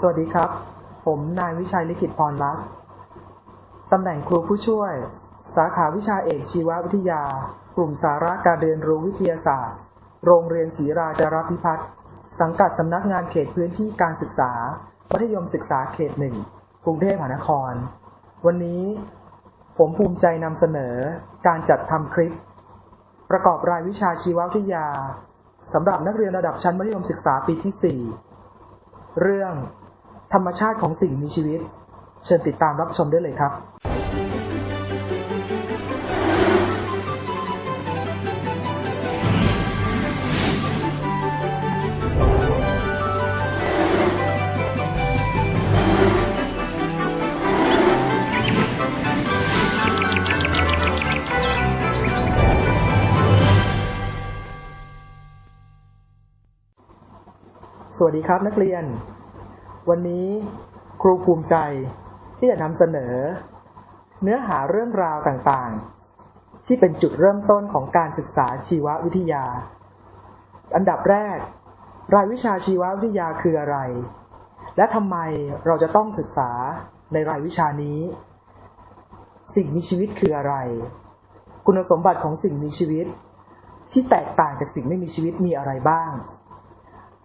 สวัสดีครับ ผมนายวิชัยลิขิตพรลักษ์ตำแหน่งครูผู้ช่วย สาขาวิชาเอกชีววิทยา กลุ่มสาระการเรียนรู้วิทยาศาสตร์ โรงเรียนศรีราจารพิพัฒน์สังกัดสำนักงานเขตพื้นที่การศึกษามัธยมศึกษาเขตหนึ่งกรุงเทพมหานคร วันนี้ผมภูมิใจนำเสนอการจัดทำคลิป ประกอบรายวิชาชีววิทยาสำหรับนักเรียนระดับชั้นมัธยมศึกษาปีที่ 4 เรื่อง ธรรมชาติของสิ่งมีชีวิต เชิญติดตามรับชมได้เลยครับ สวัสดีครับนักเรียน วันนี้ครูภูมิใจที่จะนำเสนอ เนื้อหาเรื่องราวต่างๆ ที่เป็นจุดเริ่มต้นของการศึกษาชีววิทยา อันดับแรก รายวิชาชีววิทยาคืออะไร และทำไมเราจะต้องศึกษาในรายวิชานี้ สิ่งมีชีวิตคืออะไร คุณสมบัติของสิ่งมีชีวิต ที่แตกต่างจากสิ่งไม่มีชีวิตมีอะไรบ้าง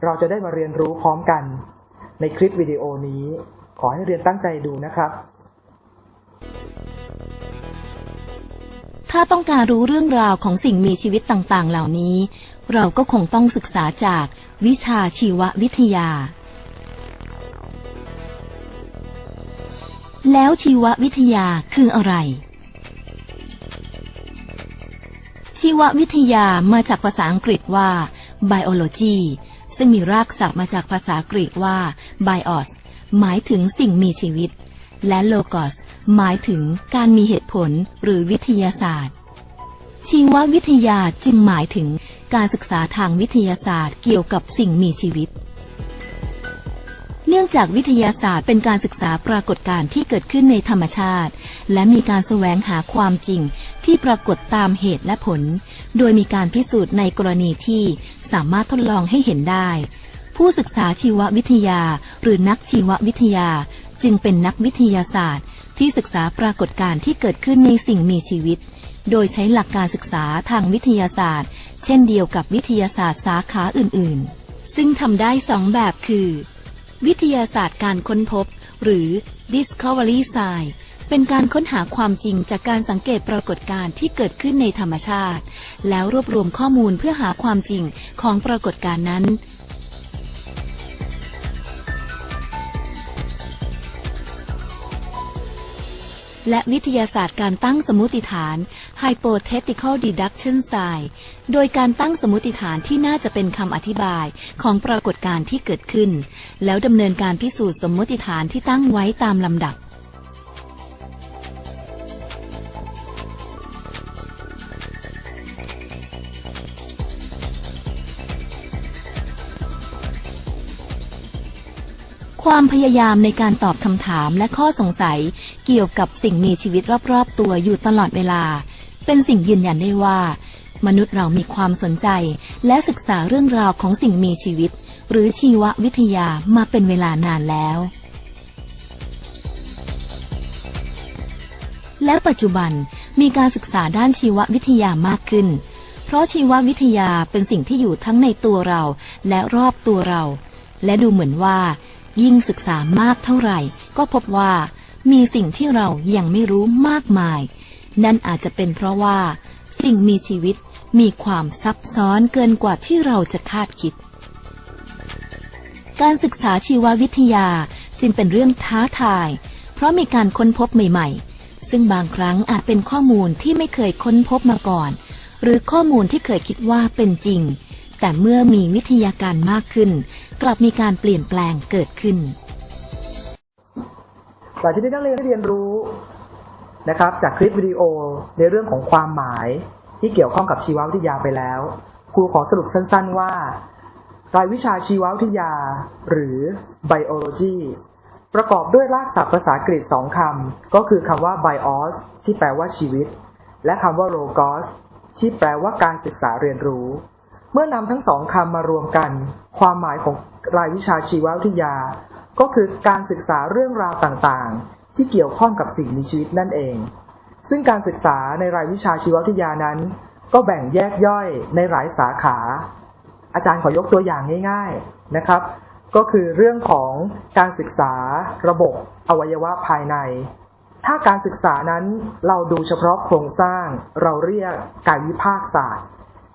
เราจะได้มาเรียนรู้พร้อมกัน ในคลิปวิดีโอนี้ ขอให้นักเรียนตั้งใจดูนะครับ ถ้าต้องการรู้เรื่องราวของสิ่งมีชีวิตต่างๆ เหล่านี้ เราก็คงต้องศึกษาจากวิชาชีววิทยา แล้วชีววิทยาคืออะไร ชีววิทยามาจากภาษาอังกฤษว่า biology ซึ่งมีรากศัพท์มาจากภาษากรีกว่า bios หมายถึงสิ่งมีชีวิต และ logos หมายถึงการมีเหตุผลหรือวิทยาศาสตร์ ชีววิทยาจึงหมายถึงการศึกษาทางวิทยาศาสตร์เกี่ยวกับสิ่งมีชีวิต เนื่องจากวิทยาศาสตร์เป็นการศึกษาปรากฏการณ์ที่เกิดขึ้นในธรรมชาติ และมีการแสวงหาความจริงที่ปรากฏตามเหตุและผล โดยมีการพิสูจน์ในกรณีที่ สามารถทดลองให้เห็นได้ ผู้ศึกษาชีววิทยา หรือนักชีววิทยา จึงเป็นนักวิทยาศาสตร์ ที่ศึกษาปรากฏการณ์ที่เกิดขึ้นในสิ่งมีชีวิต โดยใช้หลักการศึกษาทางวิทยาศาสตร์ เช่นเดียวกับวิทยาศาสตร์สาขาอื่นๆ ซึ่งทำได้สองแบบคือ วิทยาศาสตร์การค้นพบ หรือ discovery science เป็นการค้นหาความจริงจากการสังเกตปรากฏการณ์ที่เกิดขึ้นในธรรมชาติ แล้วรวบรวมข้อมูลเพื่อหาความจริงของปรากฏการณ์นั้นและวิทยาศาสตร์การตั้งสมมติฐาน hypothetical deduction science โดยการตั้งสมมติฐานที่น่าจะเป็นคำอธิบายของปรากฏการณ์ที่เกิดขึ้น แล้วดำเนินการพิสูจน์สมมติฐานที่ตั้งไว้ตามลำดับ ความพยายามในการตอบคำถามและข้อสงสัยเกี่ยวกับสิ่งมีชีวิตรอบๆ ตัวอยู่ตลอดเวลา เป็นสิ่งยืนยันได้ว่า มนุษย์เรามีความสนใจ และศึกษาเรื่องราวของสิ่งมีชีวิต หรือชีววิทยามาเป็นเวลานานแล้ว และปัจจุบันมีการศึกษาด้านชีววิทยามากขึ้น เพราะชีววิทยาเป็นสิ่งที่อยู่ทั้งในตัวเราและรอบตัวเรา และดูเหมือนว่า ยิ่งศึกษามากเท่าไหร่ ก็พบว่ามีสิ่งที่เรายังไม่รู้มากมาย นั่นอาจจะเป็นเพราะว่า สิ่งมีชีวิตมีความซับซ้อนเกินกว่าที่เราจะคาดคิด การศึกษาชีววิทยาจึงเป็นเรื่องท้าทาย เพราะมีการค้นพบใหม่ๆ ซึ่งบางครั้งอาจเป็นข้อมูลที่ไม่เคยค้นพบมาก่อน หรือข้อมูลที่เคยคิดว่าเป็นจริง แต่เมื่อมีวิทยาการมากขึ้น กลับมีการเปลี่ยนแปลงเกิดขึ้น หลังจากที่นักเรียนได้เรียนรู้นะครับ จากคลิปวิดีโอในเรื่องของความหมายที่เกี่ยวข้องกับชีววิทยาไปแล้ว ครูขอสรุปสั้นๆว่ารายวิชาชีววิทยา หรือ biology ประกอบด้วยรากศัพท์ภาษาอังกฤษสองคำก็คือคำว่า bios ที่แปลว่าชีวิต และคำว่า logos ที่แปลว่าการศึกษาเรียนรู้ เมื่อนำทั้งสองคำมารวมกัน ความหมายของรายวิชาชีววิทยา ก็คือการศึกษาเรื่องราวต่างๆ ที่เกี่ยวข้องกับสิ่งมีชีวิตนั่นเอง ซึ่งการศึกษาในรายวิชาชีววิทยานั้น ก็แบ่งแยกย่อยในหลายสาขา อาจารย์ขอยกตัวอย่างง่าย ๆนะครับ ก็คือเรื่องของการศึกษาระบบอวัยวะภายใน ถ้าการศึกษานั้นเราดูเฉพาะโครงสร้าง เราเรียกกายวิภาคศาสตร์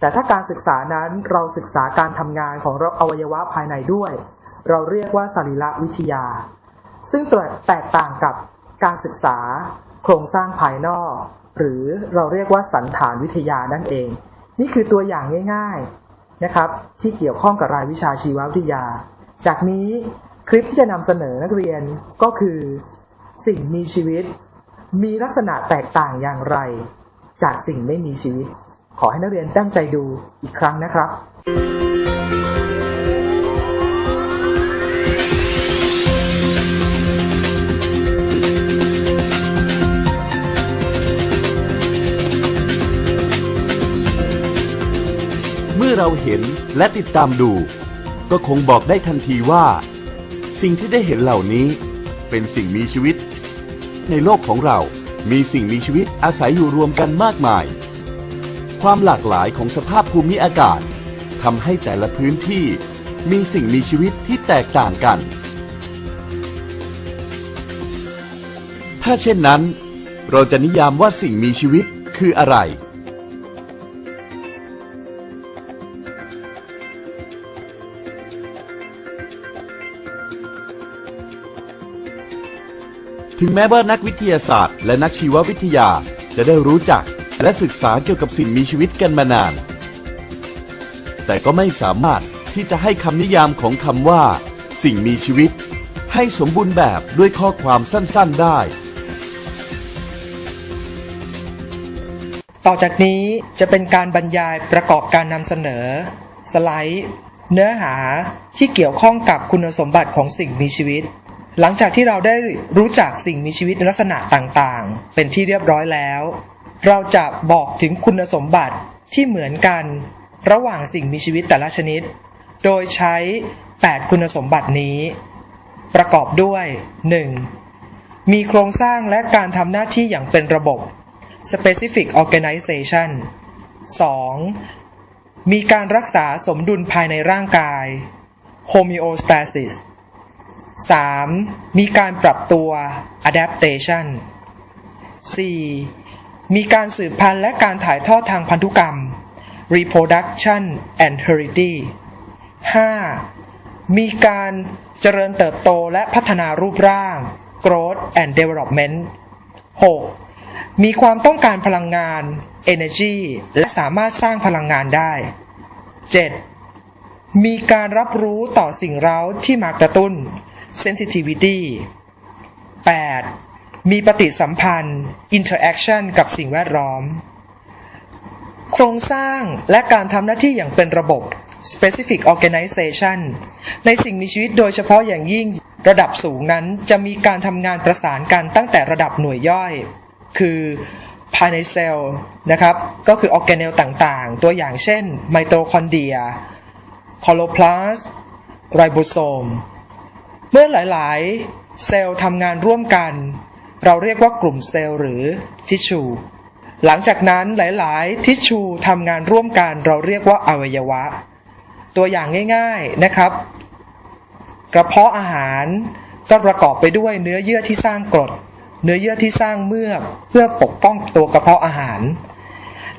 แต่ถ้าการศึกษานั้นเราศึกษาการทำงานของอวัยวะภายในด้วย เราเรียกว่าสรีรวิทยา ซึ่งแตกต่างกับการศึกษาโครงสร้างภายนอก หรือเราเรียกว่าสันฐานวิทยานั่นเอง นี่คือตัวอย่างง่ายๆนะครับที่เกี่ยวข้องกับรายวิชาชีววิทยา จากนี้คลิปที่จะนำเสนอนักเรียนก็คือ สิ่งมีชีวิต มีลักษณะแตกต่างอย่างไร จากสิ่งไม่มีชีวิต ขอให้นักเรียนตั้งใจดูอีกครั้งนะครับ เมื่อเราเห็นและติดตามดู ก็คงบอกได้ทันทีว่า สิ่งที่ได้เห็นเหล่านี้เป็นสิ่งมีชีวิต ในโลกของเรามีสิ่งมีชีวิตอาศัยอยู่รวมกันมากมาย ความหลากหลายของสภาพภูมิอากาศทำให้แต่ละพื้นที่มีสิ่งมีชีวิตที่แตกต่างกัน ถ้าเช่นนั้น เราจะนิยามว่าสิ่งมีชีวิตคืออะไร ถึงแม้ว่านักวิทยาศาสตร์ และนักชีววิทยาจะได้รู้จัก และศึกษาเกี่ยวกับสิ่งมีชีวิตกันมานาน แต่ก็ไม่สามารถที่จะให้คำนิยามของคำว่า สิ่งมีชีวิต ให้สมบูรณ์แบบด้วยข้อความสั้นๆได้ต่อจากนี้จะเป็นการบรรยายประกอบการนำเสนอ สไลด์ เนื้อหาที่เกี่ยวข้องกับคุณสมบัติของสิ่งมีชีวิต หลังจากที่เราได้รู้จักสิ่งมีชีวิตในลักษณะต่างๆ เป็นที่เรียบร้อยแล้ว เราจะบอกถึงคุณสมบัติที่เหมือนกันระหว่างสิ่งมีชีวิตแต่ละชนิด โดยใช้ 8 คุณสมบัตินี้ ประกอบด้วย 1. มีโครงสร้างและการทำหน้าที่อย่างเป็นระบบ specific organization 2. มีการรักษาสมดุลภายในร่างกาย homeostasis 3. มีการปรับตัว adaptation 4. มีการสืบพันธุ์และการถ่ายทอดทางพันธุกรรม reproduction and heredity 5. มีการเจริญเติบโตและพัฒนารูปร่าง growth and development 6. มีความต้องการพลังงาน energy และสามารถสร้างพลังงานได้ 7. มีการรับรู้ต่อสิ่งเร้าที่มากระตุ้น sensitivity 8. มีปฏิสัมพันธ์ interaction กับสิ่งแวดล้อม โครงสร้างและการทำหน้าที่อย่างเป็นระบบ specific organization ในสิ่งมีชีวิตโดยเฉพาะอย่างยิ่งระดับสูงนั้นจะมีการทำงานประสานกันตั้งแต่ระดับหน่วยย่อย คือภายในเซลล์นะครับ ก็คือออร์แกเนลต่างๆ ตัวอย่างเช่น ไมโตคอนเดรียคอโลพลาสไรโบโซม เมื่อหลายๆ เซลล์ทำงานร่วมกัน เราเรียกว่ากลุ่มเซลล์หรือทิชชู หลังจากนั้นหลาย ๆ ทิชชูทำงานร่วมกันเราเรียกว่าอวัยวะ ตัวอย่างง่าย ๆนะครับ กระเพาะอาหารก็ประกอบไปด้วยเนื้อเยื่อที่สร้างกรด เนื้อเยื่อที่สร้างเมือก เพื่อปกป้องตัวกระเพาะอาหาร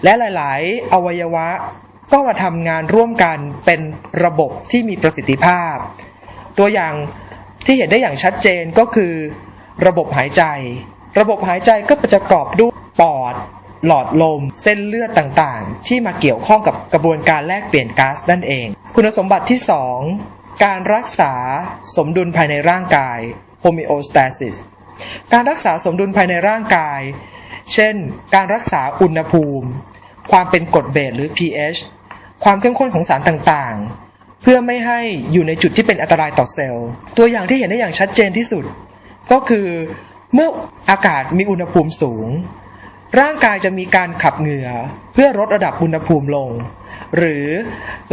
และหลาย ๆ อวัยวะก็มาทำงานร่วมกันเป็นระบบที่มีประสิทธิภาพ ตัวอย่างที่เห็นได้อย่างชัดเจนก็คือ ระบบหายใจ ระบบหายใจก็จะประกอบด้วยปอด หลอดลม เส้นเลือดต่างๆ ที่มาเกี่ยวข้องกับกระบวนการแลกเปลี่ยนก๊าซนั่นเอง คุณสมบัติที่ 2 การรักษาสมดุลภายในร่างกาย homeostasis การรักษาสมดุลภายในร่างกาย เช่น การรักษาอุณหภูมิ ความเป็นกรดเบสหรือ pH ความเข้มข้นของสารต่างๆ เพื่อไม่ให้อยู่ในจุดที่เป็นอันตรายต่อเซลล์ ตัวอย่างที่เห็นได้อย่างชัดเจนที่สุด ก็คือเมื่ออากาศมีอุณหภูมิสูง ร่างกายจะมีการขับเหงื่อเพื่อลดระดับอุณหภูมิลง หรือ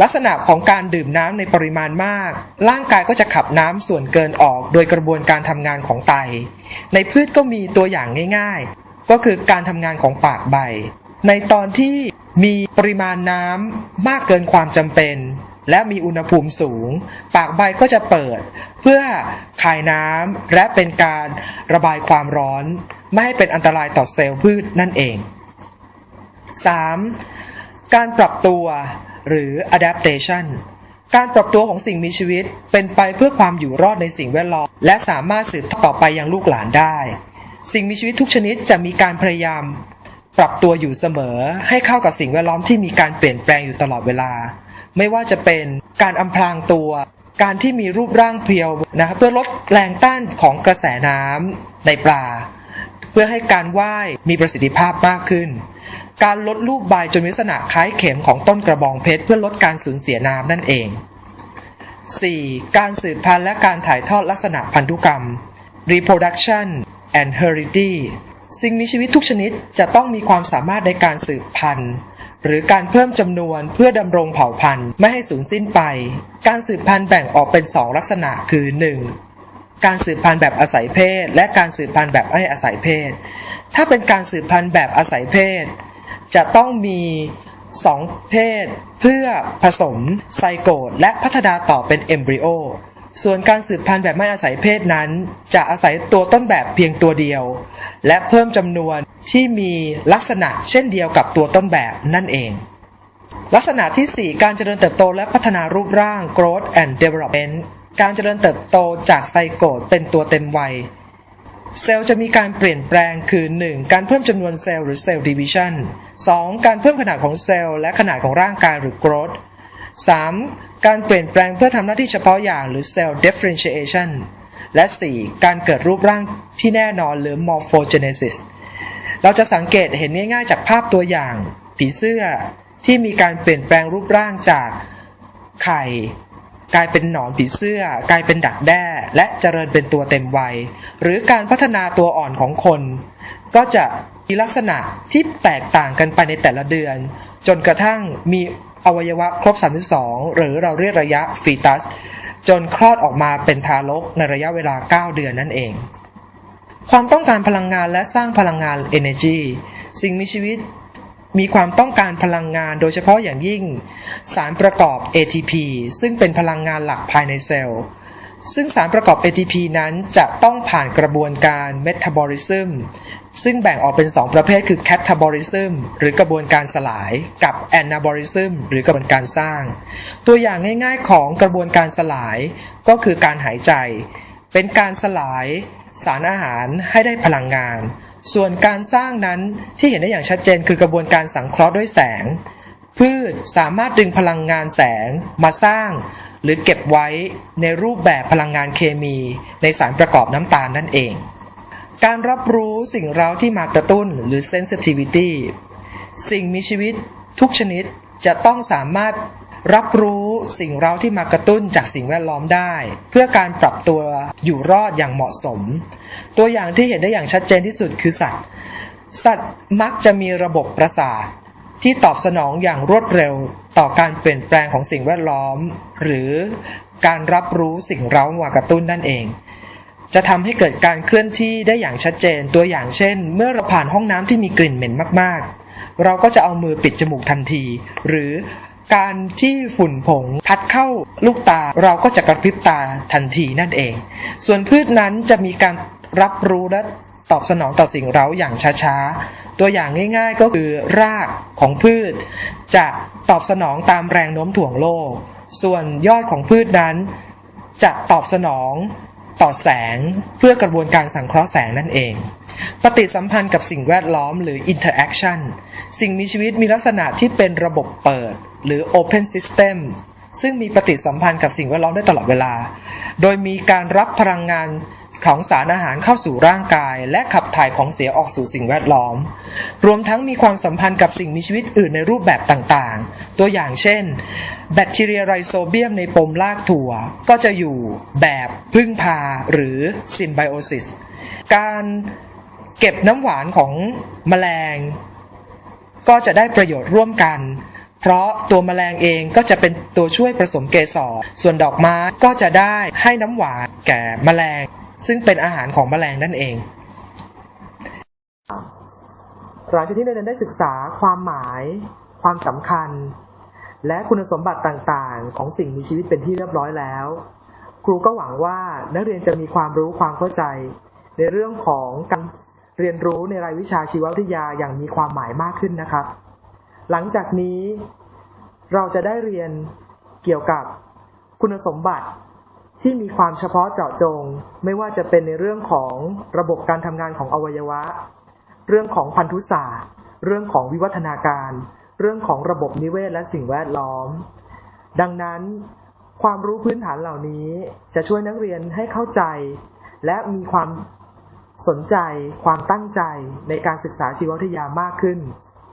ลักษณะของการดื่มน้ำในปริมาณมาก ร่างกายก็จะขับน้ำส่วนเกินออกโดยกระบวนการทำงานของไต ในพืชก็มีตัวอย่างง่ายๆ ก็คือการทำงานของปากใบ ในตอนที่มีปริมาณน้ำมากเกินความจำเป็น และมีอุณหภูมิสูง ปากใบก็จะเปิด เพื่อคายน้ำและเป็นการระบายความร้อน ไม่ให้เป็นอันตรายต่อเซลล์พืชนั่นเอง 3. การปรับตัวหรือ adaptation การปรับตัวของสิ่งมีชีวิตเป็นไปเพื่อความอยู่รอดในสิ่งแวดล้อม และสามารถสืบต่อไปยังลูกหลานได้ สิ่งมีชีวิตทุกชนิดจะมีการพยายาม ปรับตัวอยู่เสมอ ให้เข้ากับสิ่งแวดล้อมที่มีการเปลี่ยนแปลงอยู่ตลอดเวลา ไม่ว่าจะเป็นการอำพรางตัว การที่มีรูปร่างเพรียวนะครับเพื่อลดแรงต้านของกระแสน้ำในปลา เพื่อให้การว่ายมีประสิทธิภาพมากขึ้น การลดลูกใบจนมีลักษณะคล้ายเข็มของต้นกระบองเพชรเพื่อลดการสูญเสียน้ำนั่นเอง 4. การสืบพันธุ์และการถ่ายทอดลักษณะพันธุกรรม reproduction and heredity สิ่งมีชีวิตทุกชนิดจะต้องมีความสามารถในการสืบพันธุ์ หรือการเพิ่มจำนวนเพื่อดำรงเผ่าพันธุ์ไม่ให้สูญสิ้นไป การสืบพันธุ์แบ่งออกเป็น2ลักษณะคือ 1. การสืบพันธุ์แบบอาศัยเพศ และการสืบพันธุ์แบบไม่อาศัยเพศ ถ้าเป็นการสืบพันธุ์แบบอาศัยเพศ จะต้องมีสองเพศ เพื่อผสมไซโกตและพัฒนาต่อเป็นเอมบริโอ ส่วนการสืบพันธุ์แบบไม่อาศัยเพศนั้น จะอาศัยตัวต้นแบบเพียงตัวเดียว และเพิ่มจำนวนที่มีลักษณะเช่นเดียวกับตัวต้นแบบนั่นเอง ลักษณะที่ 4 การเจริญเติบโตและพัฒนารูปร่าง growth and development การเจริญเติบโตจากไซโกตเป็นตัวเต็มวัย เซลล์จะมีการเปลี่ยนแปลงคือ 1. การเพิ่มจำนวนเซลล์หรือเซลล์ดิวิชัน 2. การเพิ่มขนาดของเซลล์และขนาดของร่างกายหรือ growth 3. การเปลี่ยนแปลงเพื่อทำหน้าที่เฉพาะอย่างหรือ cell differentiation และ 4. การเกิดรูปร่างที่แน่นอนหรือ morphogenesis เราจะสังเกตเห็นง่ายๆ จากภาพตัวอย่าง ผีเสื้อที่มีการเปลี่ยนแปลงรูปร่างจากไข่ กลายเป็นหนอนผีเสื้อ กลายเป็นดักแด้ และเจริญเป็นตัวเต็มวัย หรือการพัฒนาตัวอ่อนของคน ก็จะมีลักษณะที่แตกต่างกันไปในแต่ละเดือน จนกระทั่งมี อวัยวะครบ 32 หรือเราเรียกระยะฟีตัส จนคลอดออกมาเป็นทารกในระยะเวลา 9 เดือนนั่นเอง ความต้องการพลังงานและสร้างพลังงาน energy สิ่งมีชีวิตมีความต้องการพลังงานโดยเฉพาะอย่างยิ่ง สารประกอบ ATP ซึ่งเป็นพลังงานหลักภายในเซลล์ ซึ่งสารประกอบ ATP นั้นจะต้องผ่านกระบวนการ metabolism ซึ่ ซึ่งแบ่งออกเป็น 2 ประเภทคือ catabolism หรือกระบวนการสลายกับ anabolism หรือกระบวนการสร้าง ตัวอย่างง่ายๆของกระบวนการสลายก็คือการหายใจ เป็นการสลายสารอาหารให้ได้พลังงาน ส่วนการสร้างนั้นที่เห็นได้อย่างชัดเจนคือกระบวนการสังเคราะห์ด้วยแสง พืชสามารถดึงพลังงานแสงมาสร้าง หรือเก็บไว้ในรูปแบบพลังงานเคมี ในสารประกอบน้ำตาลนั่นเอง การรับรู้สิ่งเร้าที่มากระตุ้นหรือ sensitivity สิ่งมีชีวิตทุกชนิดจะต้องสามารถรับรู้สิ่งเร้าที่มากระตุ้นจากสิ่งแวดล้อมได้ เพื่อการปรับตัวอยู่รอดอย่างเหมาะสม ตัวอย่างที่เห็นได้อย่างชัดเจนที่สุดคือสัตว์ สัตว์มักจะมีระบบประสาทที่ตอบสนองอย่างรวดเร็วต่อการเปลี่ยนแปลงของสิ่งแวดล้อม หรือการรับรู้สิ่งเร้ามากระตุ้นนั่นเอง จะทำให้เกิดการเคลื่อนที่ได้อย่างชัดเจน ตัวอย่างเช่น เมื่อเราผ่านห้องน้ำที่มีกลิ่นเหม็นมากๆ เราก็จะเอามือปิดจมูกทันที หรือการที่ฝุ่นผงพัดเข้าลูกตาเราก็จะกระพริบตาทันทีนั่นเอง ส่วนพืชนั้นจะมีการรับรู้และตอบสนองต่อสิ่งเร้าอย่างช้าๆ ตัวอย่างง่าย ๆ ก็คือรากของพืช จะตอบสนองตามแรงโน้มถ่วงโลก ส่วนยอดของพืชนั้น จะตอบสนอง ต่อแสงเพื่อกระบวนการสังเคราะห์แสงนั่นเอง ปฏิสัมพันธ์กับสิ่งแวดล้อมหรือ interaction สิ่งมีชีวิตมีลักษณะที่เป็นระบบเปิด หรือ open system ซึ่งมีปฏิสัมพันธ์กับสิ่งแวดล้อมได้ตลอดเวลา โดยมีการรับพลังงาน ของสารอาหารเข้าสู่ร่างกาย และขับถ่ายของเสียออกสู่สิ่งแวดล้อม รวมทั้งมีความสัมพันธ์กับสิ่งมีชีวิตอื่นในรูปแบบต่างๆ ตัวอย่างเช่น แบคทีเรียไรโซเบียมในปมรากถั่ว ก็จะอยู่แบบพึ่งพาหรือซิมไบโอซิส การเก็บน้ำหวานของแมลง ก็จะได้ประโยชน์ร่วมกันเพราะตัวแมลงเองก็จะเป็นตัวช่วยผสมเกสร ส่วนดอกไม้ก็จะได้ให้น้ำหวานแก่แมลง ซึ่งเป็นอาหารของแมลงนั่นเอง หลังจากที่นักเรียนได้ศึกษาความหมาย ความสำคัญ และคุณสมบัติต่างๆ ของสิ่งมีชีวิตเป็นที่เรียบร้อยแล้ว ครูก็หวังว่านักเรียนจะมีความรู้ความเข้าใจ ในเรื่องของการเรียนรู้ในรายวิชาชีววิทยาอย่างมีความหมายมากขึ้นนะครับ หลังจากนี้เราจะได้เรียนเกี่ยวกับคุณสมบัติ ที่มีความเฉพาะเจาะจง ไม่ว่าจะเป็นในเรื่องของระบบการทำงานของอวัยวะ เรื่องของพันธุศาสตร์ เรื่องของวิวัฒนาการ เรื่องของระบบนิเวศและสิ่งแวดล้อม ดังนั้น ความรู้พื้นฐานเหล่านี้จะช่วยนักเรียนให้เข้าใจ และมีความสนใจ ความตั้งใจในการศึกษาชีววิทยามากขึ้น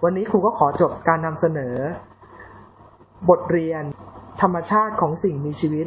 วันนี้ครูก็ขอจบการนำเสนอ บทเรียน ธรรมชาติของสิ่งมีชีวิต